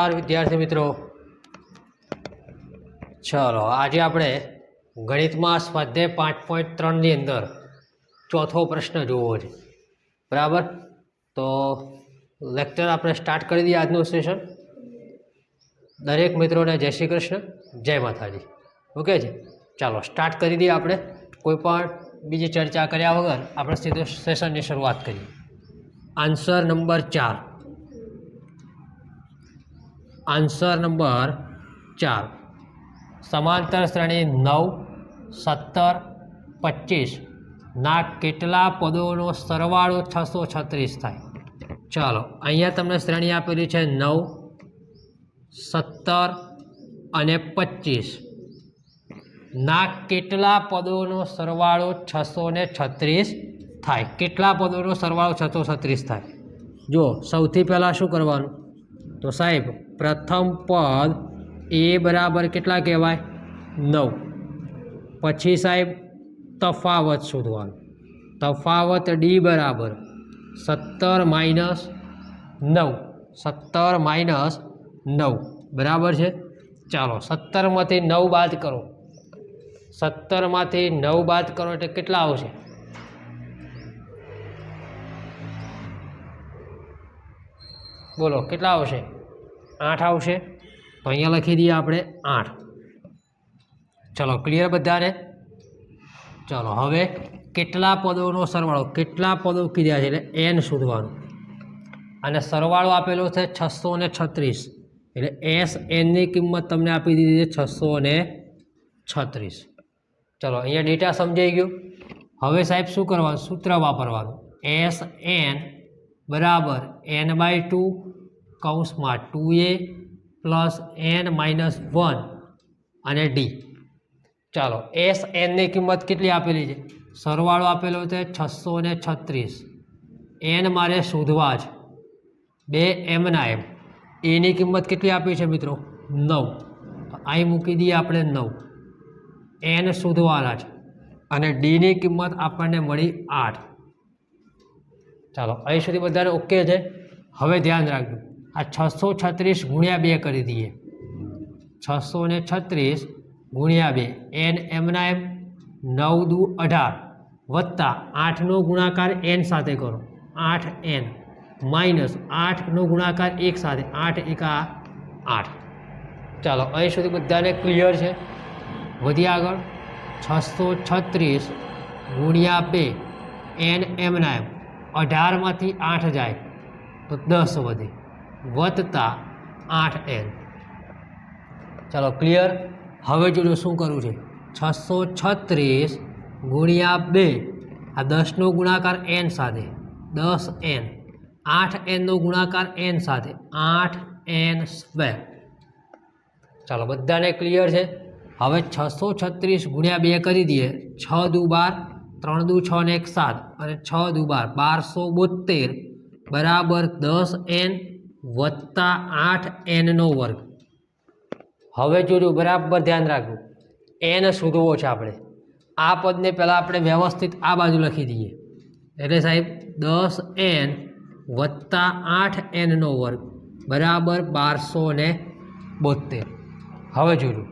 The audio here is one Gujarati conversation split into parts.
નમસ્કાર વિદ્યાર્થી મિત્રો. ચલો, આજે આપણે ગણિતમાં સ્વાધ્યાય પાંચ પોઈન્ટ ત્રણની અંદર ચોથો પ્રશ્ન જોવો છે. બરાબર? તો લેક્ચર આપણે સ્ટાર્ટ કરી દઈએ આજનું સેશન દરેક મિત્રોને જય શ્રી કૃષ્ણ, જય માતાજી. ઓકે છે? ચાલો સ્ટાર્ટ કરી દઈએ આપણે. કોઈ પણ બીજી ચર્ચા કર્યા વગર આપણે સીધું સેશનની શરૂઆત કરીએ. આન્સર નંબર ચાર. આન્સર નંબર ચાર. સમાંતર શ્રેણી નવ, સત્તર, પચીસ. ના કેટલા પદોનો સરવાળો છસો છત્રીસ થાય? ચાલો, અહીંયા તમને શ્રેણી આપેલી છે નવ, સત્તર અને પચીસ. ના કેટલા પદોનો સરવાળો છસો ને છત્રીસ થાય? કેટલા પદોનો સરવાળો છસો છત્રીસ થાય? જો સૌથી પહેલાં શું કરવાનું? તો સાહેબ પ્રથમ પદ એ બરાબર કેટલા કહેવાય? નવ. પછી સાહેબ, તફાવત શોધવાનું. તફાવત ડી બરાબર સત્તર માઇનસ નવ. સત્તર માઇનસ નવ. બરાબર છે? ચાલો, સત્તરમાંથી નવ બાદ કરો. સત્તરમાંથી નવ બાદ કરો એટલે કેટલા આવશે? બોલો, કેટલા આવશે? આઠ આવશે. તો અહીંયા લખી દઈએ આપણે આઠ. ચલો ક્લિયર બધાને? ચલો, હવે કેટલા પદોનો સરવાળો? કેટલા પદો કીધા છે? એટલે એન શોધવાનું. અને સરવાળો આપેલો છે છસો ને છત્રીસ. એટલે એસ એનની કિંમત તમને આપી દીધી છે છસો ને છત્રીસ. ચલો, અહીંયા ડેટા સમજાઈ ગયો. હવે સાહેબ શું કરવાનું? સૂત્ર વાપરવાનું. એસ એન બરાબર એન બાય ટુ કૌંસમાં two A plus N minus one અને ડી. ચાલો, એસ એનની કિંમત કેટલી આપેલી છે? સરવાળો આપેલો છે છસો ને છત્રીસ. એન મારે શોધવા જ. બે એમના એમ. એની કિંમત કેટલી આપી છે મિત્રો? નવ. અહીં મૂકી દઈએ આપણે નવ. એન શોધવાના છે. અને ડીની કિંમત આપણને મળી આઠ. ચાલો, અહીં સુધી બધાને ઓકે છે? હવે ધ્યાન રાખજો. આ છસો છત્રીસ ગુણ્યા બે કરી દઈએ. છસો ને છત્રીસ ગુણ્યા બે. એન એમના એમ નવ દુ અઢાર વત્તા આઠનો ગુણાકાર એન સાથે કરો. આઠ એન માઇનસ આઠનો ગુણાકાર એક સાથે. આઠ એકા આઠ. ચાલો, અહીં સુધી બધાને ક્લિયર છે? વધી આગળ. છસો છત્રીસ ગુણ્યા બે. એન એમના એમ અઢારમાંથી આઠ જાય તો દસ વધે. વત્તા આઠ એન ચાલો ક્લિયર હવે જોજો શું કરવું છે? છસો છત્રીસ ગુણ્યા બે. આ દસનો ગુણાકાર એન સાથે. દસ એન આઠ એનનો ગુણાકાર એન સાથે. આઠ એન સ્ક્વેર ચાલો બધાને ક્લિયર છે? હવે છસો છત્રીસ ગુણ્યા બે કરી દઈએ. છ દુ બાર, ત્રણ દુ છ ને એક સાત. અને છ દુ બાર, બારસો બોતેર બરાબર દસ એન વત્તા આઠ એનનો વર્ગ. હવે જોજો, બરાબર ધ્યાન રાખજો. એન શોધવો છે આપણે. આ પદને પહેલાં આપણે વ્યવસ્થિત આ બાજુ લખી દઈએ. એટલે સાહેબ, દસ એન વત્તા આઠ એનનો વર્ગ. બરાબર બારસો ને બોતેર હવે જોજો.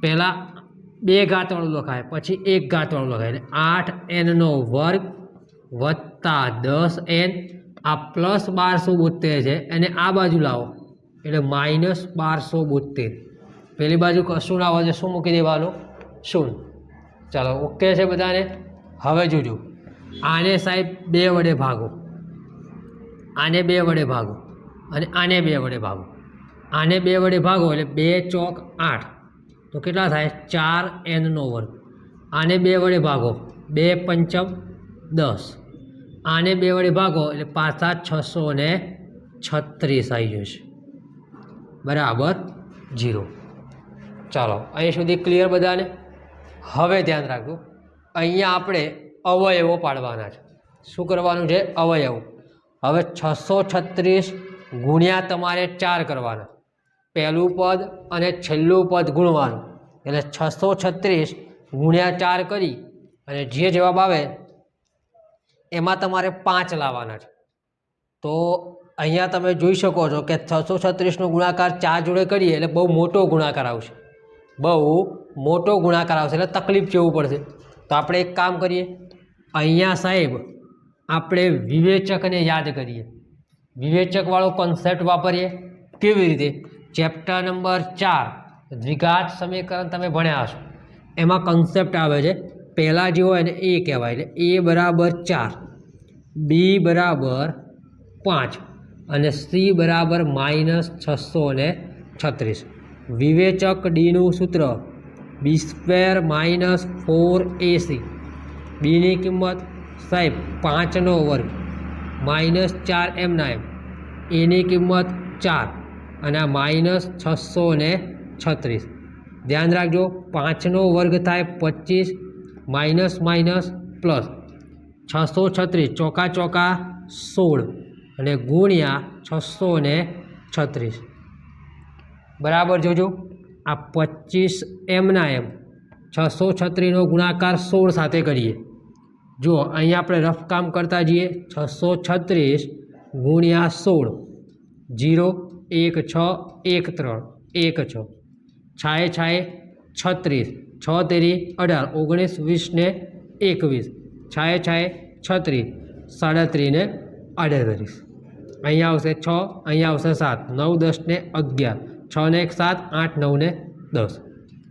પહેલાં બે ઘાતવાળું લખાય, પછી એક ઘાતવાળું લખાય. એટલે આઠ એનનો વર્ગ વત્તા દસ એન આ પ્લસ બારસો બોતેર છે. એને આ બાજુ લાવો. એટલે માઇનસ બારસો બોતેર પેલી બાજુ કશું લાવવા છે? શું મૂકી દેવાનું? શૂન્ય. ચાલો ઓકે છે બધાને. હવે જોજો. આને સાહેબ બે વડે ભાગો. આને બે વડે ભાગો અને આને બે વડે ભાગો. આને બે વડે ભાગો એટલે બે ચોક આઠ. તો કેટલા થાય? ચાર એનનો વર્ગ. આને બે વડે ભાગો. બે પંચમ દસ. આને બે વડે ભાગો એટલે પાછા છસો ને છત્રીસ આવી જશે. બરાબર, જીરો. ચાલો અહીં સુધી ક્લિયર બધાને? હવે ધ્યાન રાખજો. અહીંયા આપણે અવયવો પાડવાના છે. શું કરવાનું છે? અવયવ. હવે છસો છત્રીસ ગુણ્યા તમારે ચાર કરવાના. પહેલું પદ અને છેલ્લું પદ ગુણવાનું. એટલે છસો છત્રીસ ગુણ્યા ચાર કરી અને જે જવાબ આવે એમાં તમારે પાંચ લાવવાના છે. તો અહીંયા તમે જોઈ શકો છો કે છસો છત્રીસનો ગુણાકાર ચાર જોડે કરીએ એટલે બહુ મોટો ગુણાકાર આવશે. બહુ મોટો ગુણાકાર આવશે એટલે તકલીફ જેવું પડશે. તો આપણે એક કામ કરીએ. અહીંયા સાહેબ આપણે વિવેચકને યાદ કરીએ. વિવેચકવાળો કોન્સેપ્ટ વાપરીએ. કેવી રીતે? ચેપ્ટર નંબર ચાર દ્વિઘાત સમીકરણ તમે ભણ્યા હશો. એમાં કન્સેપ્ટ આવે છે. પહેલાં જે હોય ને એ કહેવાય. એટલે એ બરાબર ચાર, બી બરાબર પાંચ અને સી બરાબર માઇનસ છસો ને છત્રીસ. વિવેચક ડીનું સૂત્ર B square minus four AC. બીની કિંમત સાહેબ પાંચનો વર્ગ, માઇનસ ચાર એમના એમ. એની કિંમત ચાર અને આ માઇનસ છસો ને છત્રીસ. ધ્યાન રાખજો, પાંચનો વર્ગ થાય પચીસ માઇનસ માઇનસ પ્લસ છસો છત્રીસ, ચોકા ચોકા સોળ અને ગુણ્યા છસો ને છત્રીસ. બરાબર જોજો, આ પચીસ એમના એમ છસો છત્રીસનો ગુણાકાર સોળ સાથે કરીએ. જો અહીંયા આપણે રફ કામ કરતા જઈએ, છસો છત્રીસ ગુણ્યા સોળ, જીરો, એક, છ, એક, ત્રણ, એક, છ, છાએ છાએ છત્રીસ. છ તેરી અઢાર, ઓગણીસ, વીસ ને એકવીસ. છાએ છાએ છત્રીસ, સાડત્રીસ ને અડત્રીસ અહીંયા આવશે છ, અહીંયા આવશે સાત. નવ, દસ ને અગિયાર. છ ને એક, સાત, આઠ, નવ ને દસ.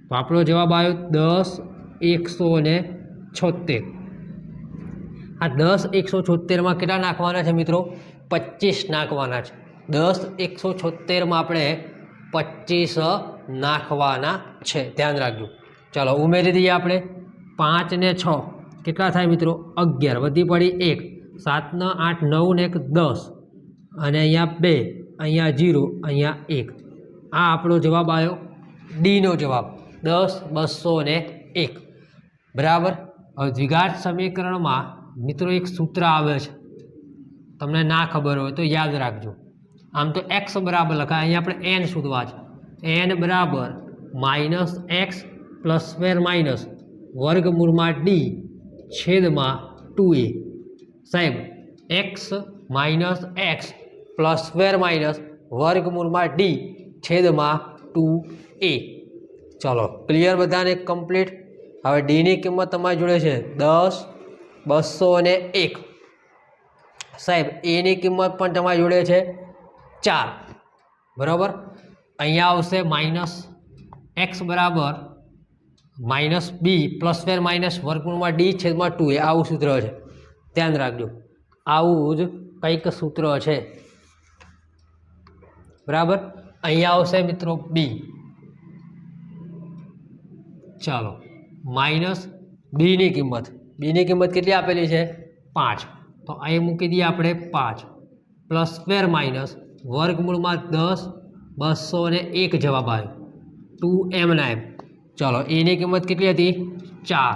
તો આપણો જવાબ આવ્યો દસ એકસો ને છોતેર આ દસ એકસો છોતેરમાં કેટલા નાખવાના છે મિત્રો? પચીસ નાખવાના છે. દસ એકસો છોતેરમાં આપણે પચીસ નાખવાના છે. ધ્યાન રાખજો. ચાલો ઉમેરી દઈએ આપણે. પાંચ ને છ. કેટલા થાય મિત્રો? અગિયાર. વધી પડી એક. સાતને આઠ, નવ ને એક, દસ. અને અહીંયા બે, અહીંયા જીરો, અહીંયા એક. આ આપણો જવાબ આવ્યો ડીનો જવાબ. દસ, બસો ને એક. બરાબર? હવે દ્વિઘાત સમીકરણમાં મિત્રો એક સૂત્ર આવે છે. તમને ના ખબર હોય તો યાદ રાખજો. આમ તો એક્સ બરાબર લખાય. અહીંયા આપણે એન શોધવા છે. એન બરાબર minus X plus square minus વર્ગમૂળમાં ડી છેદમાં ટુ એ. સાહેબ, X minus X plus square minus વર્ગમૂળમાં ડી છેદમાં ટુ એ. ચલો, ક્લિયર બધાને કમ્પ્લીટ? હવે ડીની કિંમત તમારી જોડે છે દસ, બસો અને એક. સાહેબ એની કિંમત પણ તમારી જોડે છે ચાર. બરાબર? અહીંયા આવશે માઇનસ એક્સ બરાબર minus B plus square minus વર્ગમૂળમાં ડી છેદમાં ટુ એ આવું સૂત્ર છે. ધ્યાન રાખજો. આવું જ કંઈક સૂત્ર છે. બરાબર? અહીંયા આવશે મિત્રો બી. ચાલો. માઇનસ બીની કિંમત. બીની કિંમત કેટલી આપેલી છે? પાંચ. તો અહીં મૂકી દઈએ આપણે પાંચ. પ્લસ સ્ક્વેર માઇનસ વર્ગમૂળમાં દસ, બસો ને એક જવાબ આવ્યો. ટુ એમના એમ ચલો એની કિંમત કેટલી હતી? ચાર.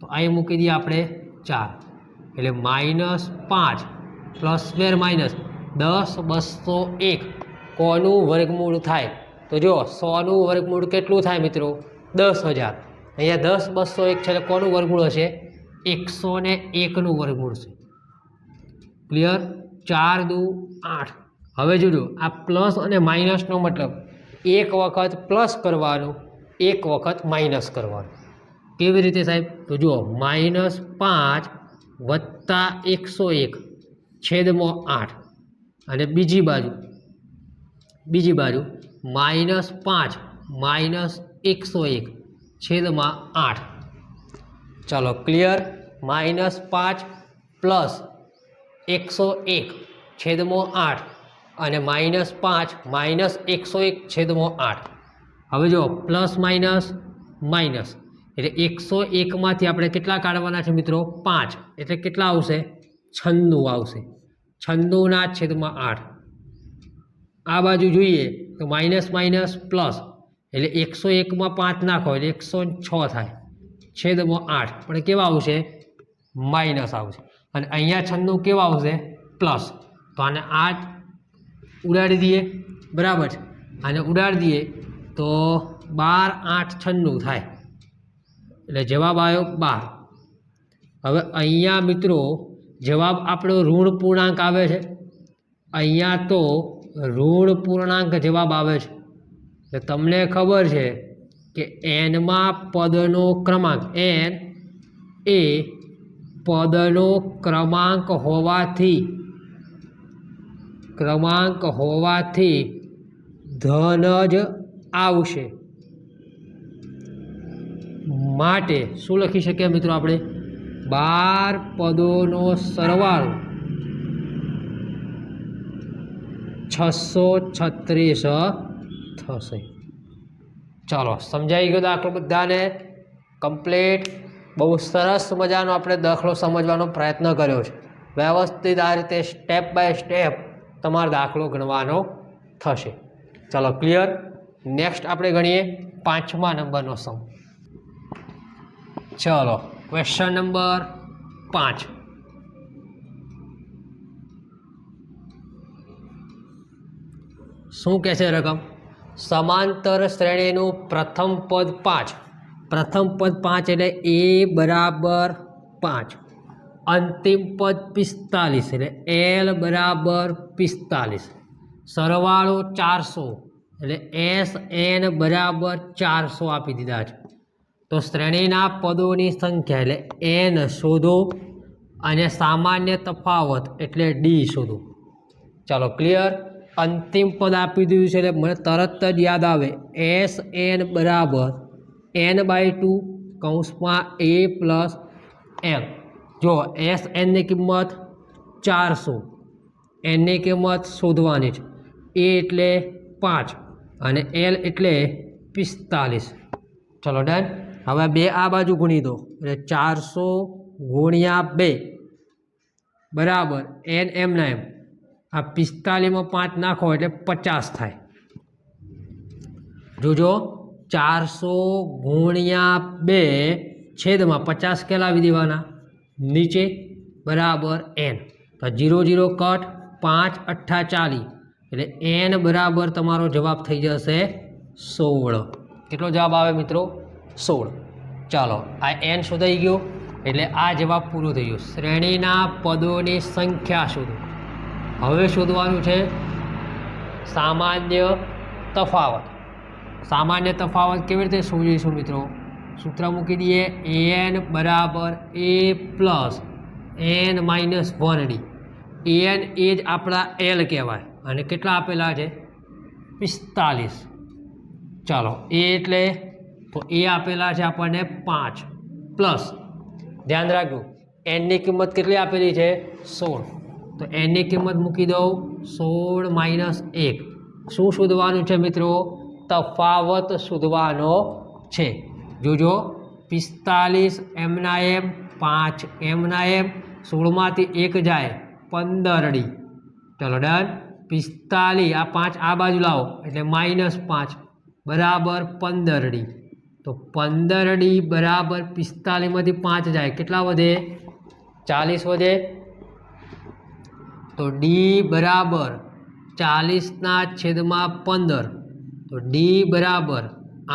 તો અહીં મૂકી દઈએ આપણે ચાર. એટલે માઇનસ પાંચ પ્લસ સ્ક્વેર માઇનસ દસ બસો એક. કોનું વર્ગમૂળ થાય? તો જો સોનું વર્ગમૂળ કેટલું થાય મિત્રો? દસ હજાર. અહીંયા દસ બસો એક છે કોનું વર્ગમૂળ હશે? એકસો ને એકનું વર્ગમૂળ છે. ક્લિયર ચાર દુ આઠ. હવે જોજો, આ પ્લસ અને માઇનસનો મતલબ એક વખત પ્લસ કરવાનું એક વખત માઇનસ કરવાનું. કેવી રીતે સાહેબ? તો જુઓ માઇનસ પાંચ વત્તા એકસો એક છેદમાં આઠ. અને બીજી બાજુ બીજી બાજુ માઇનસ પાંચ માઇનસ એકસો એક છેદમાં આઠ. ચાલો ક્લિયર માઇનસ પાંચ પ્લસ એકસો એક છેદમાં આઠ. અને માઇનસ પાંચ માઇનસ એકસો એક છેદમાં આઠ. હવે જો પ્લસ માઇનસ માઇનસ, એટલે એકસો એકમાંથી આપણે કેટલા કાઢવાના છે મિત્રો? પાંચ. એટલે કેટલા આવશે? છન્નું આવશે. છન્નુંના છેદમાં આઠ. આ બાજુ જોઈએ તો માઇનસ માઇનસ પ્લસ, એટલે એકસો એકમાં પાંચ નાખો, એટલે એકસો છ થાય. છેદમાં આઠ. પણ કેવા આવશે? માઇનસ આવશે. અને અહીંયા છન્નું કેવા આવશે? પ્લસ. તો આને આ ઉડાડી દઈએ. બરાબર છે. આને ઉડાડી દઈએ. તો બાર આઠ છન્નું થાય. એટલે જવાબ આવ્યો બાર. હવે અહીંયા મિત્રો જવાબ આપણો ઋણ પૂર્ણાંક આવે છે. અહીંયા તો ઋણ પૂર્ણાંક જવાબ આવે છે. એટલે તમને ખબર છે કે એનમાં પદનો ક્રમાંક એન એ પદનો ક્રમાંક હોવાથી ક્રમાંક હોવાથી ધન જ આવશે. માટે શું લખી શકીએ મિત્રો આપણે? બાર પદોનો સરવાળો. છસો છત્રીસ થશે. ચાલો, સમજાઈ ગયો દાખલો બધાને? કમ્પ્લીટ. બહુ સરસ મજાનો આપણે દાખલો સમજવાનો પ્રયત્ન કર્યો છે. વ્યવસ્થિત આ રીતે સ્ટેપ બાય સ્ટેપ તમારો દાખલો ગણવાનો થશે. ચાલો ક્લિયર નેક્સ્ટ આપણે ગણીએ પાંચમા નંબરનો સમ ચલો ક્વેશ્ચન નંબર પાંચ. શું કહે છે રકમ? સમાંતર શ્રેણીનું પ્રથમ પદ પાંચ. પ્રથમ પદ પાંચ એટલે એ બરાબર પાંચ. અંતિમ પદ પિસ્તાલીસ એટલે એલ બરાબર પિસ્તાલીસ. સરવાળો ચારસો. એટલે એસ, એન બરાબર ચારસો આપી દીધા છે. તો શ્રેણીના પદોની સંખ્યા એટલે એન શોધો અને સામાન્ય તફાવત એટલે ડી શોધો. ચાલો ક્લિયર? અંતિમ પદ આપી દીધું છે એટલે મને તરત જ યાદ આવે. એસ, એન બરાબર એન બાય ટુ કૌંસમાં એ પ્લસ એમ જો એસ, એનની કિંમત ચારસો. એનની કિંમત શોધવાની છે. એ એટલે પાંચ. અને એલ એટલે પિસ્તાલીસ. ચલો ડન હવે બે આ બાજુ ગુણી દો. એટલે ચારસો ગુણ્યા બે. બરાબર. એન એમના એમ. આ પિસ્તાલીસમાં પાંચ નાખો એટલે પચાસ થાય. જોજો. ચારસો ગુણ્યા બે છેદમાં પચાસ કેલાવી દેવાના? નીચે. બરાબર. એન તો જીરો જીરો, કટ. પાંચ, અઠ્ઠા ચાલી એટલે એન બરાબર તમારો જવાબ થઈ જશે સોળ. કેટલો જવાબ આવે મિત્રો? સોળ. ચાલો, આ એન શોધાઈ ગયો, એટલે આ જવાબ પૂરો થઈ ગયો. શ્રેણીના પદોની સંખ્યા શોધો. હવે શોધવાનું છે સામાન્ય તફાવત. સામાન્ય તફાવત કેવી રીતે શોધીશું મિત્રો? સૂત્ર મૂકી દઈએ એન બરાબર A plus N minus one D N એ જ આપણા એલ કહેવાય. અને કેટલા આપેલા છે? પિસ્તાલીસ. ચાલો, એ એટલે તો એ આપેલા છે આપણને પાંચ પ્લસ. ધ્યાન રાખજો એનની કિંમત કેટલી આપેલી છે? સોળ. તો એનની કિંમત મૂકી દઉં, સોળ માઇનસ એક. શું શોધવાનું છે મિત્રો? તફાવત શોધવાનો છે. જોજો, પિસ્તાલીસ એમના એમ પાંચ એમના એમ સોળમાંથી એક જાય પંદર ડી ચલો, ડન. પિસ્તાલીસ, આ પાંચ આ બાજુ લાવો, એટલે માઇનસ પાંચ, બરાબર પંદર ડી તો પંદર ડી બરાબર પિસ્તાલીસમાંથી પાંચ જાય, કેટલા વધે? ચાલીસ વધે. તો ડી બરાબર ચાલીસના છેદમાં પંદર. તો ડી બરાબર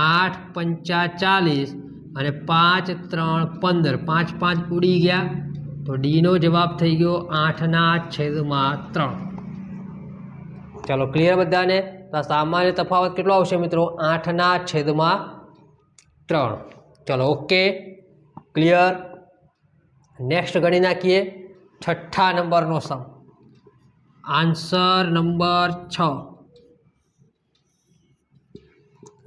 આઠ પંચા ચાલીસ અને પાંચ ત્રણ પંદર. પાંચ પાંચ ઉડી ગયા. તો ડીનો જવાબ થઈ ગયો આઠના છેદમાં ત્રણ. ચાલો ક્લિયર બધાને? તો સામાન્ય તફાવત કેટલો આવશે મિત્રો? આઠના છેદમાં ત્રણ. ચલો ઓકે ક્લિયર નેક્સ્ટ ગણી નાખીએ. છઠ્ઠા નંબરનો સમ આન્સર નંબર છ.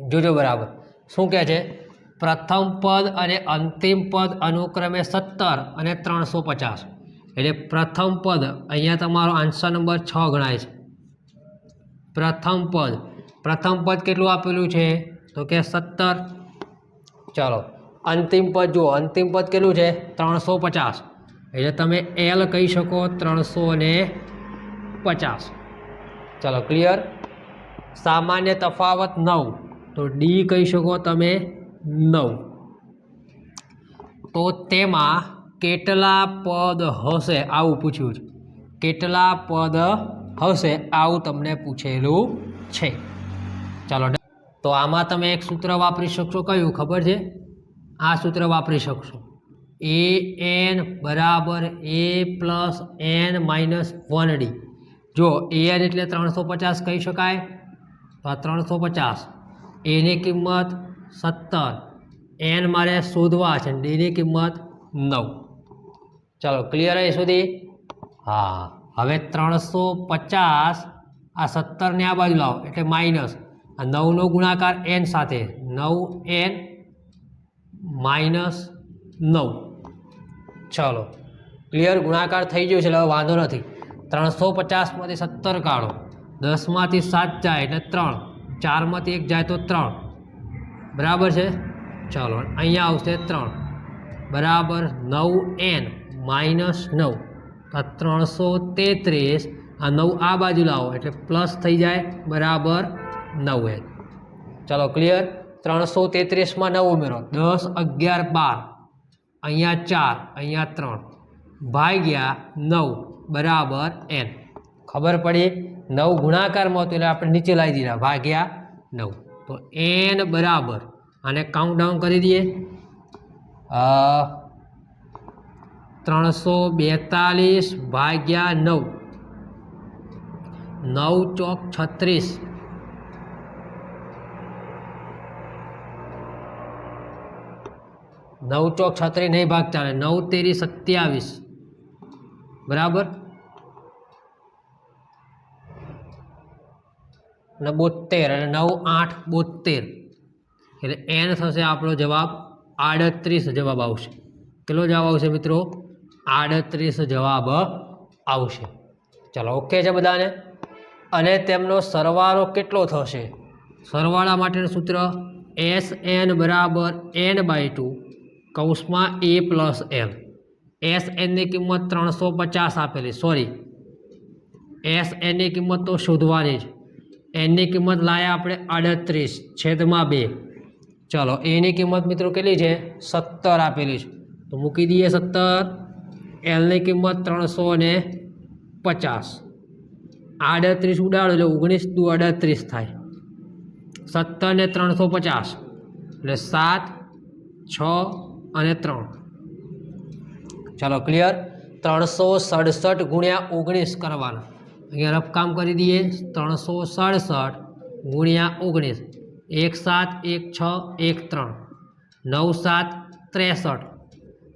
જોજો બરાબર. શું કહે છે? પ્રથમ પદ અને અંતિમ પદ અનુક્રમે સત્તર અને ત્રણસો પચાસ. એટલે પ્રથમ પદ અહીંયા તમારો આન્સર નંબર છ ગણાય છે. પ્રથમ પદ. પ્રથમ પદ કેટલું આપેલું છે? તો કે સત્તર. ચાલો, અંતિમ પદ જુઓ. અંતિમ પદ કેટલું છે? ત્રણસો પચાસ. એટલે તમે એલ કહી શકો ત્રણસો ને પચાસ. ચાલો ક્લિયર સામાન્ય તફાવત નવ. તો ડી કહી શકો તમે નવ. તો તેમાં કેટલા પદ હશે? આવું પૂછ્યું છે. કેટલા પદ હશે આવું તમને પૂછેલું છે. ચાલો તો આમાં તમે એક સૂત્ર વાપરી શકશો, કયું ખબર છે? આ સૂત્ર વાપરી શકશો. એ એન બરાબર A plus N minus one D. જો એન એટલે ત્રણસો પચાસ કહી શકાય, તો આ ત્રણસો પચાસ. એની કિંમત સત્તર. એન મારે શોધવા છે ડીની કિંમત નવ. ચાલો, ક્લિયર અહીં સુધી? હા. હવે ત્રણસો પચાસ, આ સત્તરને આ બાજુ લાવો, એટલે માઇનસ. આ નવનો ગુણાકાર એન સાથે, નવ એન માઇનસ નવ. ચલો, ક્લિયર? ગુણાકાર થઈ ગયો છે, એટલે હવે વાંધો નથી. ત્રણસો પચાસમાંથી સત્તર કાઢો. દસમાંથી સાત જાય એટલે ત્રણ. ચારમાંથી એક જાય તો ત્રણ. બરાબર છે? ચલો, અહીંયા આવશે ત્રણ. બરાબર, નવ એન માઇનસ નવ. આ ત્રણસો તેત્રીસ, આ નવ આ બાજુ લાવો, એટલે પ્લસ થઈ જાય બરાબર નવ. એન ચલો ક્લિયર ત્રણસો તેત્રીસમાં નવ ઉમેરો. દસ, અગિયાર, બાર. અહીંયા ચાર, અહીંયા ત્રણ. ભાગ્યા નવ, બરાબર એન. ખબર પડી? નવ ગુણાકારમાં હતું, એટલે આપણે નીચે લાવી દીધા. ભાગ્યા નવ. તો એન બરાબર. આને કાઉન્ટ ડાઉન કરી દઈએ. ત્રણસો બેતાલીસ ભાગ્યા નવ. નવ ચોક છત્રીસ. નવ ચોક છત્રીસ નહીં ભાગ ચાલે. નવ તેરી સત્યાવીસ. બરાબર? અને બોતેર અને નવ આઠ બોતેર એટલે એન થશે આપણો જવાબ આડત્રીસ જવાબ આવશે. કેટલો જવાબ આવશે મિત્રો? આડત્રીસ જવાબ આવશે. ચલો ઓકે છે બધાને? અને તેમનો સરવાળો કેટલો થશે? સરવાળા માટેનું સૂત્ર એસ એન બરાબર એન બાય ટુ કૌંસમાં એ પ્લસ એમ એસ એનની કિંમત ત્રણસો પચાસ આપેલી સોરી એસ એનની કિંમત તો શોધવાની જ. એનની કિંમત લાયા આપણે આડત્રીસ, છેદમાં બે. ચલો એની કિંમત મિત્રો કેટલી છે? સત્તર આપેલી છે. તો મૂકી દઈએ સત્તર. એલની કિંમત ત્રણસો ને પચાસ. આડત્રીસ ઉડાડો એટલે ઓગણીસ દુ અડત્રીસ થાય. સત્તર ને ત્રણસો પચાસ એટલે સાત, છ અને ત્રણ. ચાલો ક્લિયર ત્રણસો સડસઠ ગુણ્યા ઓગણીસ કરવાના. અહીંયા રફ કામ કરી દઈએ. ત્રણસો સડસઠ ગુણ્યા ઓગણીસ. એક સાત, એક છ, એક ત્રણ. નવ સાત, ત્રેસઠ.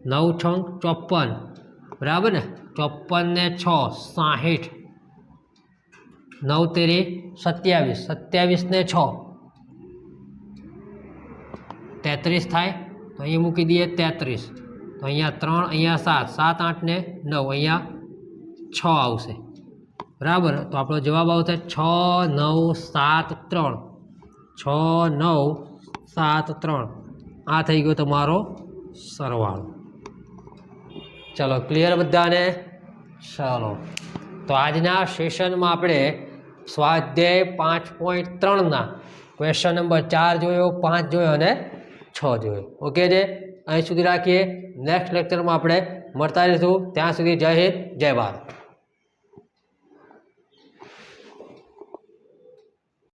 નવ છ ચોપન. બરાબર ને? ચોપન ને છ, સાહીઠ. નવ તેરી સત્યાવીસ સત્યાવીસ ને છ. તેત્રીસ થાય, તો અહીંયા મૂકી દઈએ તેત્રીસ. તો અહીંયા ત્રણ, અહીંયા સાત સાત આઠ ને નવ, અહીંયા છ આવશે. બરાબર? તો આપણો જવાબ આવશે છ, નવ, સાત, ત્રણ. છ, નવ, સાત, ત્રણ. આ થઈ ગયો તમારો સરવાળો. ચલો ક્લિયર બધાને? ચલો. તો આજના સેશનમાં આપણે સ્વાધ્યાય પાંચ પોઈન્ટ ત્રણના ક્વેશ્ચન નંબર ચાર જોયો, પાંચ જોયો અને છ જોયો. ઓકે છે અહીં સુધી રાખીએ. નેક્સ્ટ લેક્ચરમાં આપણે મળતા રહીશું. ત્યાં સુધી જય હિન્દ, જય ભારત.